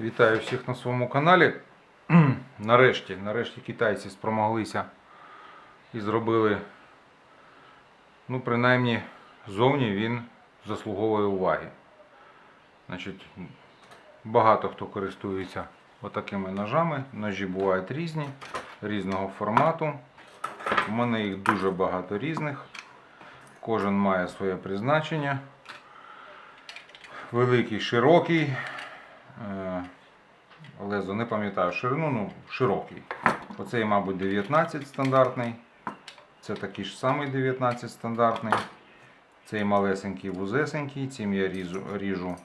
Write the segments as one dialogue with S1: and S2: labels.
S1: Вітаю всіх на своєму каналі. Нарешті, нарешті китайці спромоглися і зробили, ну, принаймні, зовні він заслуговує уваги. Значить, багато хто користується отакими ножами. Ножі бувають різні, різного формату. У мене їх дуже багато різних. Кожен має своє призначення. Великий, широкий. Лезо не пам'ятаю ширину, ну широкий. Оцей, мабуть, 19 стандартний. Це такий ж самий 19 стандартний. Цей малесенький вузесенький, цим я ріжу, ріжу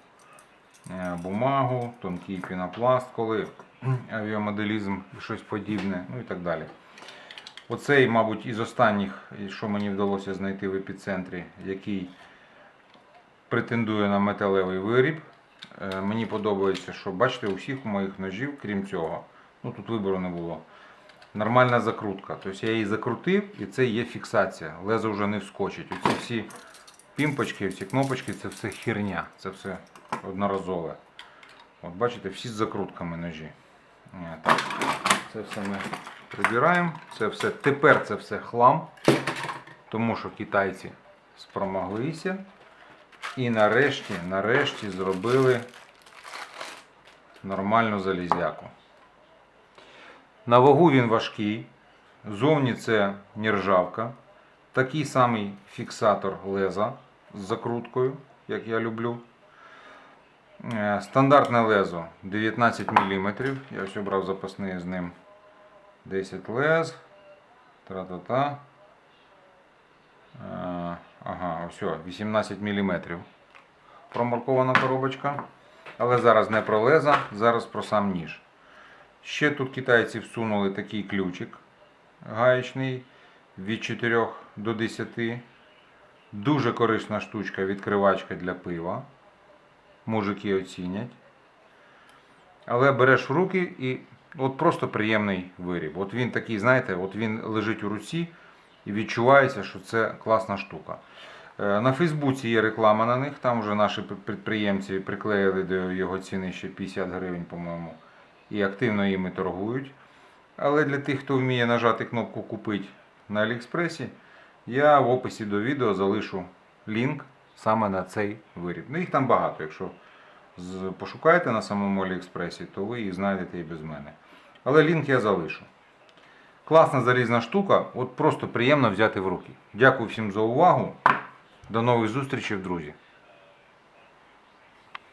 S1: е, бумагу, тонкий пінопласт, коли авіамоделізм і щось подібне, ну і так далі. Оцей, мабуть, із останніх, що мені вдалося знайти в епіцентрі, який претендує на металевий виріб. Е, Мені подобається, що бачите, у всіх моїх ножів, крім цього, ну тут вибору не було. Нормальна закрутка. Тобто я її закрутив і це є фіксація. Лезо вже не вскочить. Оці всі пімпочки, всі кнопочки це все херня. Це все одноразове. От бачите, всі з закрутками ножі. Е, Так, це все ми прибираємо. Це все, тепер це все хлам. Тому що китайці спромоглися. І нарешті, нарешті зробили нормальну залізяку. На вагу він важкий. Зовні це нержавка. Такий самий фіксатор леза з закруткою, як я люблю. Е, Стандартне лезо 19 мм. Я ось обрав запасний з ним 10 лез. Тра-та-та. Е, Ага, ось, 18 мм. Промаркована коробочка. Але зараз не про леза, зараз про сам ніж. Ще тут китайці всунули такий ключик гаєчний від 4 до 10. Дуже корисна штучка, відкривачка для пива. Мужики оцінять. Але береш в руки і от просто приємний виріб. От він такий, знаєте, от він лежить у руці і відчувається, що це класна штука. Е, На Фейсбуці є реклама на них, там вже наші підприємці приклеїли до його ціни ще 50 гривень, по-моєму, і активно їми торгують. Але для тих, хто вміє нажати кнопку Купить на Аліекспресі, я в описі до відео залишу лінк саме на цей виріб. Ну, їх там багато. Якщо пошукаєте на самому Аліекспресі, то ви їх знайдете і без мене. Але лінк я залишу. Класна залізна штука, от просто приємно взяти в руки. Дякую всім за увагу. До нових зустрічей, друзі!